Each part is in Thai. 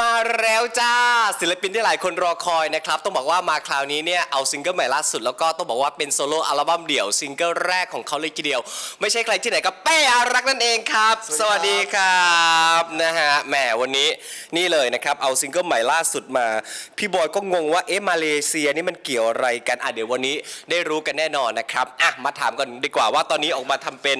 มาแล้วจ้าศิลปินที่หลายคนรอคอยนะครับต้องบอกว่ามาคราวนี้เนี่ยเอาซิงเกิลใหม่ล่าสุดแล้วก็ต้องบอกว่าเป็นโซโล่อัลบั้มเดี่ยวซิงเกิลแรกของเขาเลยทีเดียว ไม่ใช่ใครที่ไหนก็เป้อารักษ์นั่นเองครับ สวัสดีครับนะฮะแหมวันนี้นี่เลยนะครับเอาซิงเกิลใหม่ล่าสุดมา พี่บอยก็งงว่าเอ๊ะมาเลเซียนี่มันเกี่ยวอะไรกันอะเดี๋ยววันนี้ได้รู้กันแน่นอนนะครับอะมาถามกันดีกว่าว่าตอนนี้ออกมาทำเป็น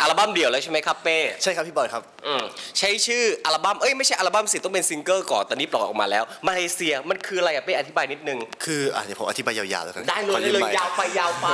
อัลบั้มเดี่ยวแล้วใช่ไหมครับเป้ใช่ครับพี่บอยครับอืมใช้ชื่ออัลบั้มเอ้ยไม่ใช่อัลบั้มสิต้องเป็นซิงเกิลก่อนตอนนี้ปล่อยออกมาแล้ว มาเลเซียมันคืออะไรอะเป้อธิบายนิดนึง คืออะเดี๋ยวผมอธิบายยาวๆแล้วกันได้เลขอยได้เลยไมค์ ยาวไปยาวไป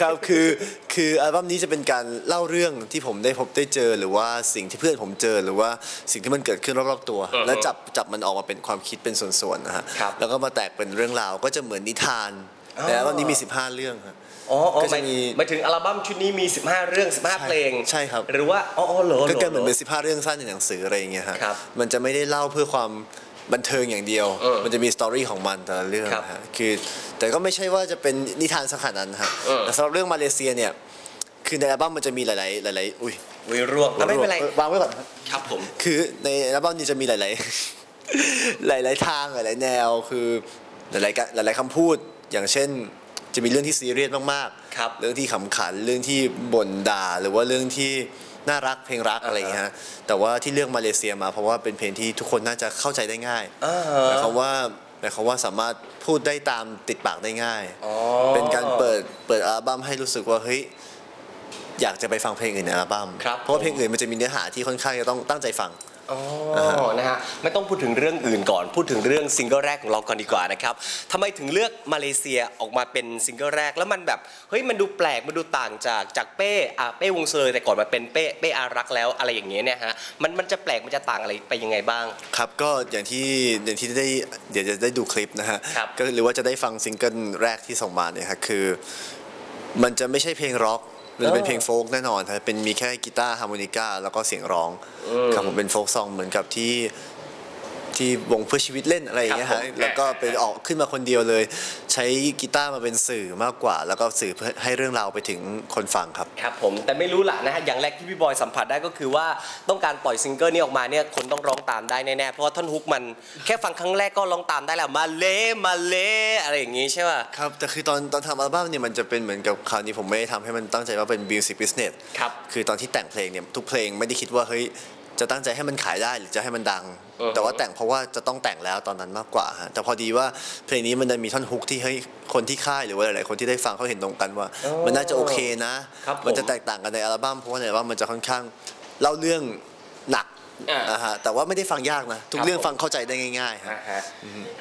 ครับคือคืออัลบั้มนี้จะเป็นการเล่าเรื่องที่ผมได้พบได้เจอหรือว่าสิ่งที่เพื่อนผมเจอหรือว่าสิ่งที่มันเกิดขึ้นรอบๆตัวอือฮึแล้วจับจับมันออกมาเป็นความคิดเป็นส่วนๆนะฮะครับแล้วก็มาแตกเป็นเรื่องราวก็จะเหมือนนิทานอ๋อ แต่อัลบั้มนี้มี 15 เรื่องครับ อ๋ออ๋อก็หจะมายมี หมายถึงอัลบั้มชุดนี้มี 15 เรื่อง 15 เพลงใช่ครับ หรือว่าอ๋ออ๋อเหรอก็รเกิดเหมือนเป็น15เรื่องสั้นในหนังสืออะไรอย่างเงี้ยฮะ ครับมันจะไม่ได้เล่าเพื่อความบันเทิงอย่างเดียว เออมันจะมีสตอรี่ของมันแต่ละเรื่องครับนะฮะ คือ แต่ก็ไม่ใช่ว่าจะเป็นนิทานสักขนาดนั้นฮะ เออ แต่สำหรับเรื่องมาเลเซียเนี่ย คือในอัลบั้มมันจะมีหลายๆ หลายๆ อุ้ยวิร่วงแต่ไม่เป็นไร ออวางไว้ก่อนครับครับผม คือในอัลบั้มนี้จะมีหลาย ๆ หลาย ๆ ทางหลาย ๆ แนวคือหลายๆกะหลาย ๆคำพูด อย่างเช่นจะมีเรื่องที่ซีเรียสมากครับๆเรื่องที่ขำขันเรื่องที่บ่นด่าหรือว่าเรื่องที่น่ารักเพลงรักอ่าฮะอะไรอย่างเงี้ยฮะแต่ว่าที่เลือกมาเลเซียมา เพราะว่าเป็นเพลงที่ทุกคนน่าจะเข้าใจได้ง่ายอ่าหมายฮะความว่าหมายความว่าสามารถพูดได้ตามติดปากได้ง่าย อ๋อ เป็นการเปิดเปิดอัลบั้มให้รู้สึกว่าเฮ้ยอยากจะไปฟังเพลงอื่นในอัลบั้มครับเพราะว่าเพลงอื่นมันจะมีเนื้อหาที่ค่อนข้างจะต้องตั้งใจฟัง อ๋อ นะฮะ ไม่ต้องพูดถึงเรื่องอื่นก่อน พูดถึงเรื่องซิงเกิลแรกของเราก่อนดีกว่านะครับทำไมถึงเลือกมาเลเซียออกมาเป็นซิงเกิลแรก แล้วมันแบบ เฮ้ย มันดูแปลก มันดูต่างจาก จากเป้ อะ เป้วงเซอร์แต่ก่อนมาเป็นเป้ เป้อารักแล้วอะไรอย่างเงี้ยเนี่ยฮะ มัน มันจะแปลก มันจะต่างอะไรไปยังไงบ้าง ครับก็อย่างที่อย่างที่ได้เดี๋ยวจะได้ดูคลิปนะฮะครับก็หรือว่าจะได้ฟังซิงเกิลแรกที่ส่งมาเนี่ยครับคือ มันจะไม่ใช่เพลงร็อก มันจะเป็นเพลงโฟล์กแน่นอนครับเป็นมีแค่กีตาร์ฮาร์โมนิกาแล้วก็เสียงร้องครับผมเป็นโฟกซองเหมือนกับที่ ที่วงเพื่อชีวิตเล่นอะไรอย่างเงี้ยครัฮะบผม แล้วก็เป็นออกขึ้นมาคนเดียวเลย ใช้กีตาร์มาเป็นสื่อมากกว่า แล้วก็สื่อเพื่อให้เรื่องราวไปถึงคนฟังครับ ครับผมแต่ไม่รู้ละนะฮะอย่างแรกที่พี่บอยสัมผัสได้ก็คือว่าต้องการปล่อยซิงเกิลนี้ออกมาเนี่ยคนต้องร้องตามได้แน่ๆเพราะว่าท่อนฮุกมันแค่ฟังครั้งแรกก็ร้องตามได้แล้วมาเลมาเลอะไรอย่างงี้ใช่ป่ะ ครับ แต่คือตอนตอนทำอัลบั้มเนี่ยมันจะเป็นเหมือนกับคราวนี้ผมไม่ได้ทำให้มันตั้งใจว่าเป็น music business ครับ คือตอนที่แต่งเพลงเนี่ยทุกเพลงไม่ได้คิดว่าเฮ้ยจะตั้งใจให้มันขายได้หรือจะให้มันดัง อือฮึแต่ว่าแต่งเพราะว่าจะต้องแต่งแล้วตอนนั้นมากกว่าฮะแต่พอดีว่าเพลงนี้มันจะมีท่อนฮุกที่เฮ้ยคนที่ค่ายหรือว่าหลายๆคนที่ได้ฟังเขาเห็นตรงกันว่าอ๋อมันน่าจะโอเคนะ ครับผม มันจะแตกต่างกันในอัลบั้มเพราะว่าในอัลบั้มมันจะค่อนข้างเล่าเรื่องหนัก อ่า นะฮะแต่ว่าไม่ได้ฟังยากนะทุคกรับเรื่องผมฟังเข้าใจได้ง่ายๆฮะอ่าฮะ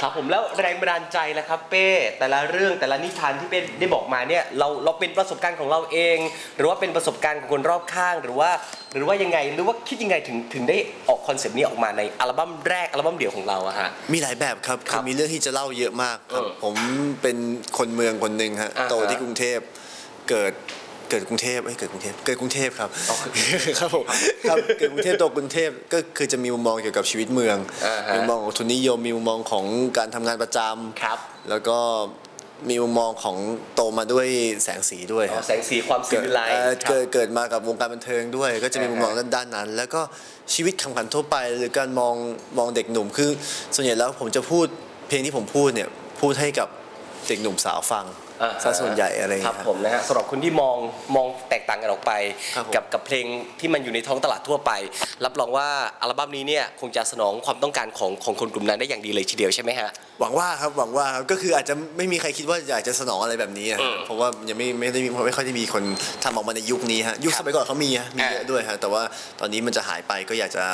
ครับผมแล้วแรงบันดาลใจละครับเป้แต่ละเรื่องแต่ละนิทานที่เป้ได้บอกมาเนี่ยเราเราเป็นประสบการณ์ของเราเอง หรือว่าเป็นประสบการณ์ของคนรอบข้างหรือว่า หรือว่ายังไงหรือว่าคิดยังไงถึงถึงได้ออกคอนเซปต์นี้ออกมาในอัลบั้มแรกอัลบั้มเดี่ยวของเราอะฮะ มีหลายแบบครับครัคืบอมีเรื่องที่จะเล่าเยอะมากครับ เออผมเป็นคนเมืองคนหนึ่งฮะอ่าฮะโตที่กรุงเทพเกิด เกิดกรุงเทพเอ้ยเกิดกรุงเทพเกิดกรุงเทพครับอ๋อเกิดกรุงเทพครับผมครับเกิดกรุงเทพโตกรุงเทพก็คือจะมีมุมมองเกี่ยวกับชีวิตเมืองอ่าฮะมีมุมมองของทุนนิยมมีมุมมองของการทำงานประจำครับ แล้วก็มีมุมมองของโตมาด้วยแสงสีด้วยอ๋อฮะแสงสีความสิเกิดวิไลเอ่อครับเกิดเกิดมากับวงการบันเทิงด้วย ก็จะมีอ่าฮะมุมมองด้านด้านนั้น แล้วก็ชีวิตขำขันทั่วไป หรือการมองมองเด็กหนุ่มคือ ส่วนใหญ่แล้วผมจะพูดเพลงที่ผมพูดเนี่ยพูดให้กับเด็กหนุ่มสาวฟังอ่า ซะส่วนใหญ่อะไรอย่างครับเงี้ยผมนะฮะสำหรับคนที่มองมองแตกต่างกันออกไปครับผมกับกับเพลงที่มันอยู่ในท้องตลาดทั่วไป รับรองว่าอัลบั้มนี้เนี่ยคงจะสนองความต้องการของของคนกลุ่มนั้นได้อย่างดีเลยทีเดียวใช่ไหมฮะหวังว่าครับหวังว่าครับก็คืออาจจะไม่มีใครคิดว่าอยากจะสนองอะไรแบบนี้อะอืมเพราะว่ายังไม่ไม่ได้มีไม่ค่อยได้มีคนทำออกมาในยุคนี้ฮะยุคครัสบมัยก่อนเขามีฮะมีเยอะอ่าด้วยฮะแต่ว่าตอนนี้มันจะหายไปก็อยากจะ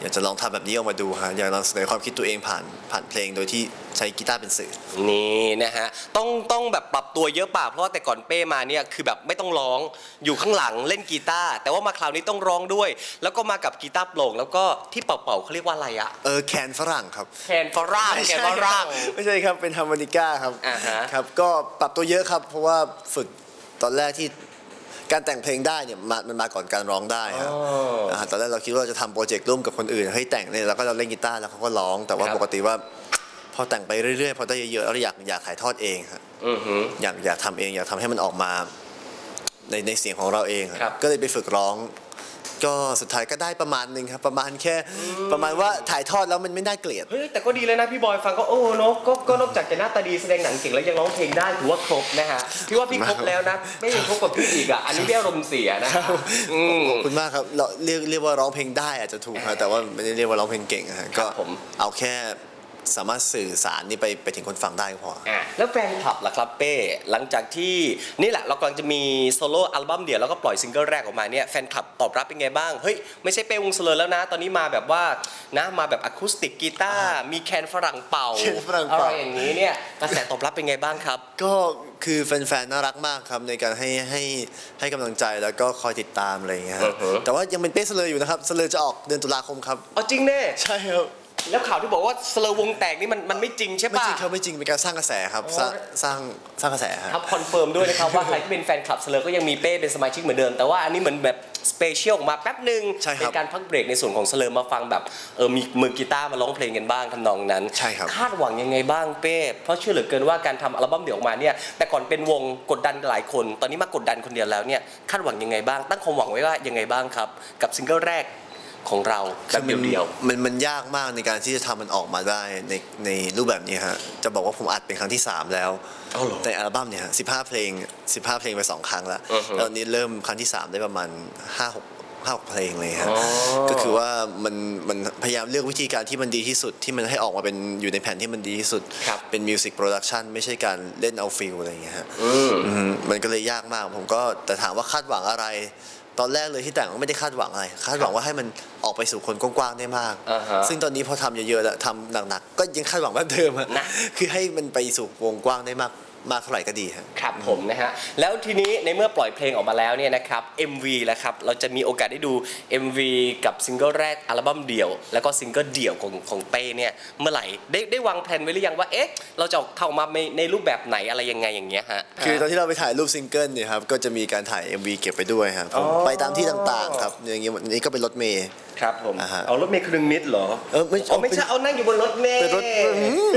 อยากจะลองทำแบบนี้ออกมาดูฮะอยากลองเสนอความคิดตัวเองผ่านผ่านเพลงโดยที่ใช้กีตาร์เป็นสื่อนี่นะฮะต้องต้องแบบปรับตัวเยอะป่ะเพราะว่าแต่ก่อนเป้มาเนี่ยคือแบบไม่ต้องร้องอยู่ข้างหลังเล่นกีตาร์แต่ว่ามาคราวนี้ต้องร้องด้วย แล้วก็มากับกีตาร์โปร่งแล้วก็ที่เป่าๆเขาเรียกว่าอะไรอะเออแคนฝรั่งครับแคนฝรั่งแคนฝรั่งไม่ใช่ครับเป็นฮาร์โมนิก้าครับอ่าฮะครับก็ปรับตัวเยอะครับเพราะว่าฝึกตอนแรกที่ การแต่งเพลงได้เนี่ยมามันมาก่อนการร้องได้ครับอ๋ออ่าตอนแรกเราคิดว่าจะทำโปรเจกต์ร่วมกับคนอื่นให้แต่งเนี่ยแล้วก็เราเล่นกีตาร์แล้วเขาก็ร้อง แต่ว่าครับ ปกติว่า พอแต่งไปเรื่อยๆพอได้เยอะๆแล้วเราอยากอยากถ่ายทอดเองครับอือหือ อยากอยากทำเองอยากทำให้มันออกมาในในเสียงของเราเองครับครับ ก็เลยไปฝึกร้อง ก็สุดท้ายก็ได้ประมาณหนึ่งครับ ประมาณแค่ประมาณว่าถ่ายทอดแล้วมันไม่น่าเกลียด เฮ้ยแต่ก็ดีเลยนะพี่บอยฟังก็โอ้เนอะก็ก็นอกจากจะหน้าตาดีแสดงหนังเก่งแล้วยังร้องเพลงได้ถือว่าครบนะฮะพี่ว่าพี่ครบแล้วนะไม่ยังครบกับพี่อีกอะอันนี้พี่อารมณ์เสียนะอืม ขอบคุณมากครับเราเรียกเรียกว่าร้องเพลงได้อาจจะถูกครับแต่ว่าไม่ได้เรียกว่าร้องเพลงเก่งอะฮะก็ครับผม เอาแค่ สามารถสื่อสารนี่ไปไปถึงคนฟังได้ก็พอ อะแล้วแฟนคลับล่ะครับเป้หลังจากที่นี่แหละเรากำลังจะมีโซโล่อัลบั้มเดี่ยวแล้วก็ปล่อยซิงเกิลแรกออกมาเนี่ยแฟนคลับตอบรับเป็นไงบ้าง เฮ้ย ไม่ใช่เป้วงเสลอแล้วนะ ตอนนี้มาแบบว่านะมาแบบอะคูสติกกีตาร์มีแคนฝรั่งเป่าแคนฝรั่งอะเป่าไรอย่างนี้เนี่ยกระแสตอบรับเป็นไงบ้างครับ ก็คือแฟนๆ น่ารักมากครับในการให้ให้ให้กำลังใจแล้วก็คอยติดตามอะไรอย่างเงี้ยฮะอือฮึ แต่ว่ายังเป็นเป้เสลออยู่นะครับเสลอจะออกเดือนตุลาคมครับ เอาจริงแน่ ใช่ครับ แล้วข่าวที่บอกว่าสเลอวงแตกนี่มันมันไม่จริงใช่ไม่ปะ จริงครับไม่จริงเป็นการสร้างกระแสครับอ๋อสร้างสร้างสร้างกระแสครับครับคอนเฟิร์มด้วยนะครับ ว่าใครที่เป็นแฟนคลับสเลอก็ยังมีเป้เป็นสมาชิกเหมือนเดิม แต่ว่าอันนี้เหมือนแบบสเปเชียลออกมาแป๊บหนึ่งใช่ครับเป็นการพักเบรกในส่วนของสเลอมาฟังแบบเออมีมือกีตาร์มาร้องเพลงกันบ้างทำนองนั้นใช่ครับ คาดหวังยังไงบ้างเป้เพราะเชื่อเหลือเกินว่าการทำอัลบั้มเดี่ยวออกมาเนี่ยแต่ก่อนเป็นวงกดดันหลายคน ตอนนี้มากดดันคนเดียวแล้วเนี่ยคาดหวังยังไงบ้าง ตั้งความหวังไว้ว่ายังไงบ้างครับกับซิงเกิลแรก ของเราแบบเดียวมันมันยากมากในการที่จะทำมันออกมาได้ในในรูปแบบนี้ฮะจะบอกว่าผมอัดเป็นครั้งที่ 3 แล้วเอาเหรอในอัลบั้มเนี่ยฮะ15เพลง15เพลงไป2ครั้งแล้วอือฮึแล้วอันนี้เริ่มครั้งที่ 3 ได้ประมาณ5 6 5 6เพลงเลยฮะอ๋อก็คือว่ามันมันพยายามเลือกวิธีการที่มันดีที่สุดที่มันให้ออกมาเป็นอยู่ในแผ่นที่มันดีที่สุดครับเป็นมิวสิกโปรดักชันไม่ใช่การเล่นเอาฟิลอะไรอย่างเงี้ยฮะอืมอืมมันก็เลยยากมากผมก็แต่ถามว่าคาดหวังอะไร ตอนแรกเลยที่แต่งก็ไม่ได้คาดหวังอะไรคาดหวังว่าให้มันออกไปสู่คนกว้างๆได้มากอ่าฮะซึ่งตอนนี้พอทำเยอะๆแล้วทำหนักๆก็ยังคาดหวังแบบเดิมอะนะคือให้มันไปสู่วงกว้างได้มาก มากเท่าไหร่ก็ดีฮะครับผมนะฮะแล้วทีนี้ในเมื่อปล่อยเพลงออกมาแล้วเนี่ยนะครับ MV แล้วครับเราจะมีโอกาสได้ดู MV กับซิงเกิลแรกอัลบั้มเดี่ยว แล้วก็ซิงเกิลเดี่ยวของของเป้เนี่ยเมื่อไหร่ได้ได้วางแผนไว้หรือยังว่าเอ๊ะเราจะเข้ามาในในรูปแบบไหนอะไรยังไงอย่างเงี้ยฮะ คือตอนที่เราไปถ่ายรูปซิงเกิลเนี่ยครับก็จะมีการถ่าย MV เก็บไปด้วยครับผมอ๋อไปตามที่ต่างๆครับอย่างเงี้ยวันนี้ก็เป็นรถเมย์ ครับผม อ่าฮะเอารถเมย์ครึ่งนิดเหรอเออไม่ไม่ใช่เอานั่งอยู่บนรถเมย์เป็นรถอืม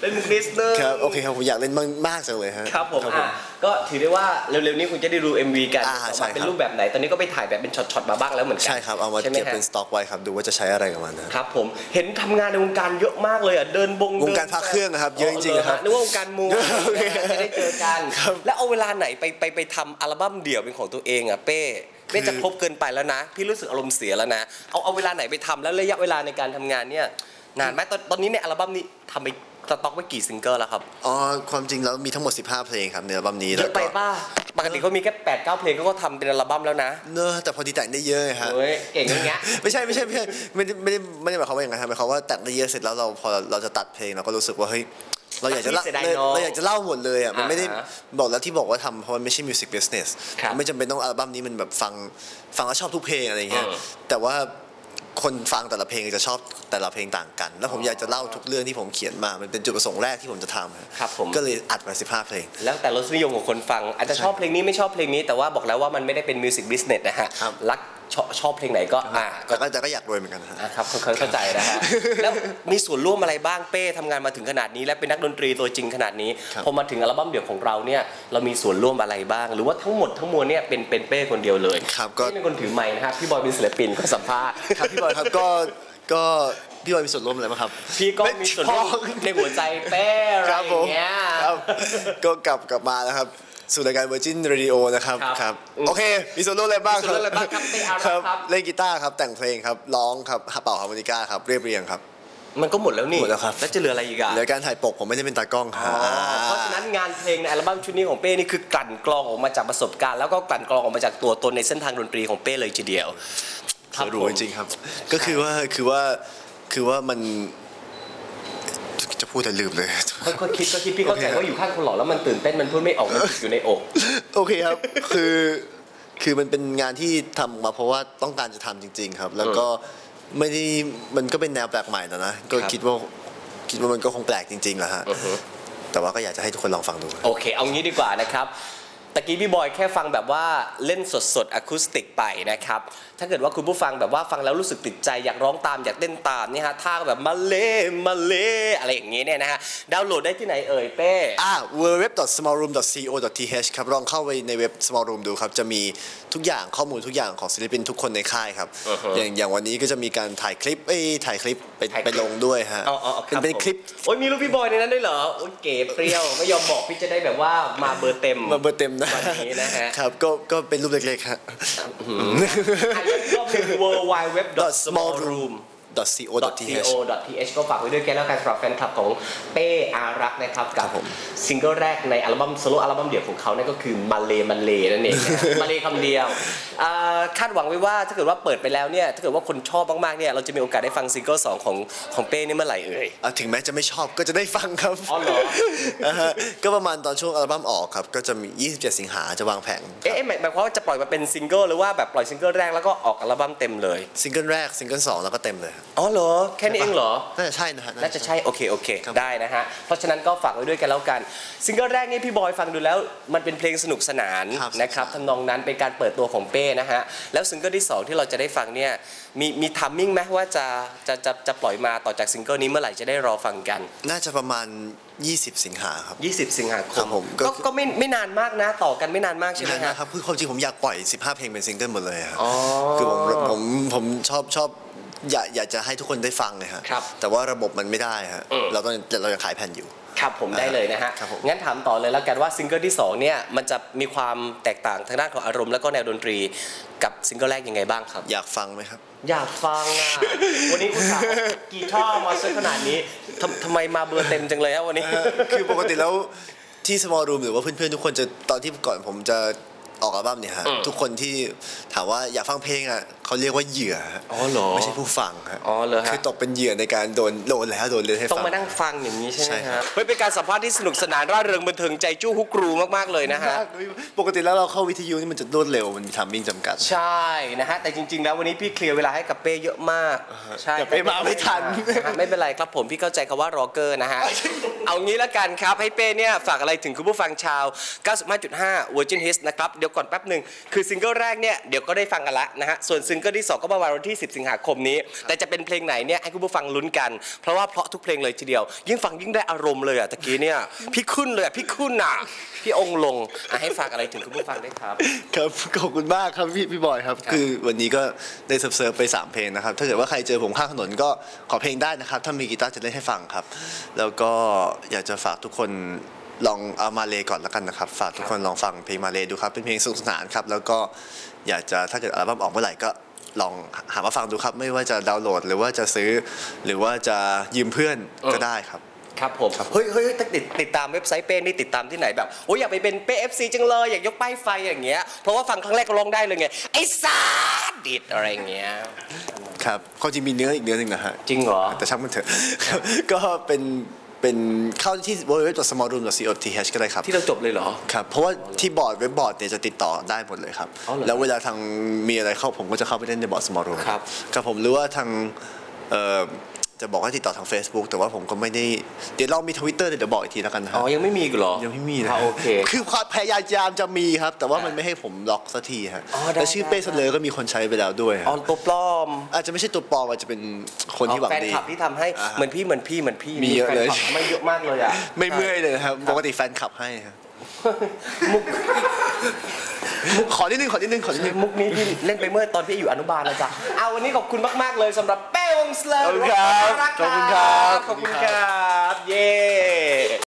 เล่นมุกนิดนึง ครับโอเคครับผมอยากเล่นมากมากจังเลยฮะ ครับผมอะก็ถือได้ว่าเร็วๆนี้คุณจะได้ดู MV กันอ่าออกใช่มาเป็นครับ รูปแบบไหน ตอนนี้ก็ไปถ่ายแบบเป็นช็อตๆมาบ้างแล้วเหมือนกัใช่ครับเอามาใช่ไหเก็บฮะเป็นสต็อกไว้ครับดูว่าจะใช้อะไรกับมันนะ ครับผมเห็นทำงานในวงการเยอะมากเลยอะเดินบงวงการดินพระเครื่องอะครับเยอะจริงๆหครับนึกว่าวงการมูโอเคจะได้เจอกัน ครับ แล้วเอาเวลาไหนไปไปไปทำอัลบั้มเดี่ยวเป็นของตัวเองอะเป้ เป้จะครบเกินไปแล้วนะ พี่รู้สึกอารมณ์เสียแล้วนะ เอาเอาเวลาไหนไปทำแล้วระยะเวลาในการทำงานเนี่ยนานไหมตอนตอนนี้ในอัลบั้มนี้ทำไปสต็อกไว้กี่ซิงเกิลแล้วครับ อ๋อ ความจริงแล้วมีทั้งหมด 15 เพลงครับในอัลบั้มนี้เยแล้วอะไปก็ป้าปกติเขามีแค่8ปดเก้าเพลงเขาก็ทำเป็นอัลบั้มแล้วนะ เนอะแต่พอดีแต่งได้เยอะไงฮะเฮ้ยเก่งอย่างเงี้ย ไม่ใช่ไม่ใช่ไม่ใช่ไม่ได้ไม่ได้ไม่ได้หมายความว่าอย่างนั้นครับหมายความว่าแต่งได้เยอะเสร็จแล้วเราพอเราจะตัดเพลงเราก็รู้สึกว่าเฮ้ย เราอยากจะเล่าเสียดายเราเนอะเราอยากจะเล่าหมดเลยอะมันไม่ได้อ่าฮะบอกแล้วที่บอกว่าทำเพราะมันไม่ใช่มิวสิกบิสเนสครับไม่จำเป็นต้องอัลบั้มนี้มันแบบฟังฟังแล้วชอบทุกเพลงอะไรอย่างเงี้ยอืมแต่ว่าคนฟังแต่ละเพลงจะชอบแต่ละเพลงต่างกัน แล้วผมอยากจะเล่าทุกเรื่องที่ผมเขียนมามันเป็นจุดประสงค์แรกที่ผมจะทำฮะครับผม ก็เลยอัดมา15เพลง แล้วแต่รสนิยมของคนฟังอาจจะชอบเพลงนี้ไม่ชอบเพลงนี้แต่ว่าบอกแล้วว่ามันไม่ได้เป็นมิวสิกบิสเนสนะฮะครับรัก ชอบชอบเพลงไหนก็อ่าก็แต่ก็แต่ก็อยากรวยเหมือนกันฮะอะครับเข้าเข้าใจนะฮะ แล้วมีส่วนร่วมอะไรบ้างเป้ทำงานมาถึงขนาดนี้ และเป็นนักดนตรีตัวจริงขนาดนี้ครับ พอมาถึงอัลบั้มเดี่ยวของเราเนี่ยเรามีส่วนร่วมอะไรบ้าง หรือว่าทั้งหมดทั้งมวลเนี่ยเป็นเป็นเป้คนเดียวเลยครับก็ เป้เป็นคนถือไมค์นะฮะพี่บอยเป็นศิลปินก็สัมภาษณ์ครับพี่บอยครับก็ก็พี่บอยมีส่วนร่วมอะไรบ้างครับพี่ก็มีส่วนร่วมในหัวใจเป้อะไรครับอผมย่างเงี้ย ครับก็กลับกลับมาแล้วครับ สู่รายการ Virgin Radio นะครับครับครับอืมโอเค มีส่วนร่วมอะไรบ้างมีส่วนร่วมอะไรบ้างครับเต้อารักษ์ครับครับ เล่นกีตาร์ครับแต่งเพลงครับร้องครับเป่าฮาร์โมนิกาครับเรียบเรียงครับ มันก็หมดแล้วนี่หมดแล้วครับ แล้วจะเหลืออะไรอีกอะแล้วการถ่ายปกผมไม่ได้เป็นตากล้องคอ๋รัอบเพราะฉะนั้นงานเพลงในอัลบั้มชุดนี้ของเป้นี่คือกลั่นกรองออกมาจากประสบการณ์ แล้วก็กลั่นกรองออกมาจากตัวตนในเส้นทางดนตรีของเป้เลยทีเดียวเธอรู้จริงๆครับ ก็คือว่าคือว่าคือว่ามัน จะพูดแต่ลืมเลย ค่อยๆคิดก็คิดพี่เข้าใจโอเคครับว่าอยู่ข้างคนหล่อแล้วมันตื่นเต้นมันพูดไม่ออกมันติดอยู่ในอกโอเคครับ คือคือมันเป็นงานที่ทำมาเพราะว่าต้องการจะทำจริง ๆ ครับ แล้วก็ไม่ได้มันก็เป็นแนวแปลกใหม่นะนะก็ครับคิดว่าคิดว่ามันก็คงแปลกจริงๆแหละฮะอือฮึ แต่ว่าก็อยากจะให้ทุกคนลองฟังดู โอเค เอางี้ดีกว่านะครับแตะกี้พี่บอยแค่ฟังแบบว่าเล่นสดๆอะคูสติกไปนะครับถ้าเกิดว่าคุณผู้ฟังแบบว่าฟังแล้วรู้สึกติดใจอยากร้องตามอยากเต้นตามเนี่ยฮะท่าแบบมาเลมาเลอะไรอย่างงี้เนี่ยนะฮะดาวน์โหลดได้ที่ไหนเอ่ยเป้อ่า www.smallroom.co.th ครับลองเข้าไปในเว็บ small room ดูครับจะมีทุกอย่างข้อมูลทุกอย่างของศิลปินทุกคนในค่ายครับอือฮะอย่างอย่างวันนี้ก็จะมีการถ่ายคลิปเอ้ยถ่ายคลิปไปถ่ายคลิปไปลงด้วยฮะอ๋ออ๋อเป็นเป็นผมคลิปโอ้ยมีรูปพี่บอยในนั้นด้วยเหรอโอ้ยเก๋เปรี้ยวไม่ยอมบอกพี่จะได้แบบว่ามาเบอร์เต็มมาเบอร์เต็มนะวันนี้นะฮะครับก็ก็เป็นรูปเล็กๆฮะอันนี้ก็คือ w w w s m a l l r o o m .co.th co.th ก็ฝากไว้ด้วยแกแล้วกันสำหรับแฟนคลับของเป้อารักษ์นะครับกับครับผมซิงเกิลแรกในอัลบั้มโซโล่อัลบั้มเดี่ยวของเขานั่นก็คือมาเลมันเลนั่นเองนะมาเลคำเดียวอ่าคาดหวังไว้ว่าถ้าเกิดว่าเปิดไปแล้วเนี่ยถ้าเกิดว่าคนชอบมากๆเนี่ยเราจะมีโอกาสได้ฟังซิงเกิลสองของของเป้นี่เมื่อไหร่เอ่ยอะถึงแม้จะไม่ชอบก็จะได้ฟังครับอ๋อเหรออ่าฮะก็ประมาณตอนช่วงอัลบั้มออกครับก็จะมี 27 สิงหาจะวางแผงเอ๊ะหมายหมายความว่าจะปล่อยมาเป็นซิงเกิลหรือว่าแบบปล่อยซิงเกิลแรกแล้วก็ออกอัลบั้มเต็มเลยซิงเกิลแรกซิงเกิลสองแล้วก็เต็มเลยครับอ๋อเหรอ แค่นี้เองเหรอ น่าจะใช่นะฮะ น่าจะใช่ โอเค โอเค ครับ ได้นะฮะ เพราะฉะนั้นก็ฝากไว้ด้วยกันแล้วกัน ซิงเกิลแรกนี่พี่บอยฟังดูแล้วมันเป็นเพลงสนุกสนานครับนะครับทำนองนั้นเป็นการเปิดตัวของเป้นะฮะ แล้วซิงเกิลที่2ที่เราจะได้ฟังเนี่ยมีมีทัมมิ่งไหมว่าจะจะจะจะปล่อยมาต่อจากซิงเกิลนี้เมื่อไหร่จะได้รอฟังกัน น่าจะประมาณ 20 สิงหาครับ 20 สิงหาคครัมบผมก็ ก็ก็ไม่ไม่นานมากนะ ต่อกันไม่นานมากใช่ไหมนานฮะ นะครับคือความจริงผมอยากปล่อย 15 เพลงเป็นซิงเกิลหมดเลยครับอ๋อ คือผมผมผมชอบชอบ อยากอยากจะให้ทุกคนได้ฟังเลยฮะครับแต่ว่าระบบมันไม่ได้ฮะอืม เราต้องเรายังขายแผ่นอยู่ ครับผมได้เลยนะฮะ ครับผมงั้นถามต่อเลยแล้วกันว่าซิงเกิลที่สองเนี่ยมันจะมีความแตกต่างทางด้านของอารมณ์แล้วก็แนวดนตรีกับซิงเกิลแรกยังไงบ้างครับ อยากฟังไหมครับ อยากฟังอะ วันนี้คุณสาวกีตาร์มาซะขนาดนี้ทำทำไมมาเบอร์เต็มจังเลยฮะวันนี้ คือปกติแล้วที่ small room หรือว่าเพื่อนๆ ทุกคนจะตอนที่ก่อนผมจะ ออกอัลบั้มเนี่ยฮะอืม ทุกคนที่ถามว่าอยากฟังเพลงอะเขาเรียกว่าเหยื่อฮะอ๋อเหรอ ไม่ใช่ผู้ฟังฮะอ๋อเหรอฮะ คือตกเป็นเหยื่อในการโดนโดนแล้วโดนเลยให้ต้องฟังมานั่งฟังอย่างนี้ใช่ไหมใช่ครัฮะบเฮ้ยเป็นการสัมภาษณ์ที่สนุกสนานร่าเริงบันเทิงใจจู้ฮุกรูมากๆเลยนะฮะปกติแล้วเราเข้าวิทยุนี่มันจะรวดเร็วมันมีทัมมิ่งจำกัดใช่นะฮะแต่จริง ๆ แล้ววันนี้พี่เคลียร์เวลาให้กับเป้เยอะมากใช่แต่เป้มาไม่ทันะฮะไม่เป็นไรครับผมพี่เข้าใจคำว่ารอเกอร์นะฮะ เอางี้ละกันครับให้เป้เนี่ยฝากอะไรถึงคุณผู้ฟังชาว 95.5 Virgin Hits นะครับเดี๋ยวก่อนแป๊บหนึ่งคือซิงเกิลแรกเนี่ยเดี๋ยวก็ได้ฟังกันละนะฮะส่วนซิงเกิลที่ 2 ก็ประมาณวันที่ 10 สิงหาคมนี้ แต่จะเป็นเพลงไหนเนี่ยให้คุณผู้ฟังลุ้นกัน เพราะว่าเพราะทุกเพลงเลยทีเดียว ยิ่งฟังยิ่งได้อารมณ์เลยอะตะกี้เนี่ยพี่ขึ้นเลยอะพี่ขึ้นอะพี่องค์ลงอะให้ฝากอะไรถึงคุณผู้ฟังได้วยครับ ครับขอบคุณมากครับพี่พี่บอยครับครับคือวันนี้ก็ได้เซิร์ฟๆไป 3 เพลงนะครับ ถ้าเกิดว่าใครเจอผมข้างถนนก็ขอเพลงได้นะครับ ถ้ามีกีตาร์จะเล่นให้ฟังครับ แล้วก็อยากจะฝากทุกคน ลองเอามาเลก่อนแล้วกันนะครับ ฝากทุกคนลองฟังเพลงมาเลดูครับ เป็นเพลงสนุกสนานครับ แล้วก็อยากจะถ้าเกิดอัลบั้มออกเมื่อไหร่ก็ลองหามาฟังดูครับ ไม่ว่าจะดาวน์โหลด หรือว่าจะซื้อ หรือว่าจะยืมเพื่อนก็ได้ครับ ครับผม เฮ้ยเฮ้ยติดติดติดตามเว็บไซต์เป้นี่ติดตามที่ไหนแบบ โอ้ยอยากไปเป็นเป้เอฟซีจังเลย อยากยกป้ายไฟอย่างเงี้ย เพราะว่าฟังครั้งแรกก็ร้องได้เลยไง ไอ้ซาดิดอะไรอย่างเงี้ย ครับความจริงมีเนื้ออีกเนื้อหนึ่งนะฮะ จริงเหรอ แต่ช่างมันเถอะครับก็เป็น เป็นเข้าที่ www.smallroom.co.th ก็ได้ครับ ที่เราจบเลยเหรอ ครับ เพราะว่าที่บอร์ดเว็บบอร์ดเนี่ยจะติดต่อได้หมดเลยครับอ๋อเหรอแล้วเวลาทางมีอะไรเข้าผมก็จะเข้าไปเล่นในบอร์ด small room ครับ ครับผมหรือว่าทางเอ่อ จะบอกให้ติดต่อทาง Facebook แต่ว่าผมก็ไม่ได้ เดี๋ยวลองมีทวิตเตอร์เดี๋ยวบอกอีกทีแล้วกันนะคอ๋รัอบยังไม่มีอีกเหรอ ยังไม่มีนะอ่าโอเคคือความพยายามจะมีครับ แต่ว่ามันไม่ให้ผมล็อกสักทีฮะอ๋อได้แล้วชื่อได้เป้เสลอก็มีคนใช้ไปแล้วด้วยฮะอ๋อตัวปลอมอาจจะไม่ใช่ตัวปลอมอาจจะเป็นคนที่หวังแฟนดี คลับที่ทำให้อ่าฮะเหมือนพี่เหมือนพี่เหมือนพี่มีเยอะเลย แฟนคลับไม่เยอะมากเลยอะ ไม่เมื่อยเลยนะครับปกติแฟนขับให้ค รับมุกขอนิดนึงขอนิดนึงขอนิดนึงมุกนี้พี่เล่นไปเมื่อตอนพี่อยู่อนุบาลนะจ๊ะเอาวันนี้ขอบคุณมาก ๆ เลยสำหรับเป้วงสเลอร์ขอบคุณครับรักขอบคุณครับ ขอบคุณครับ เย้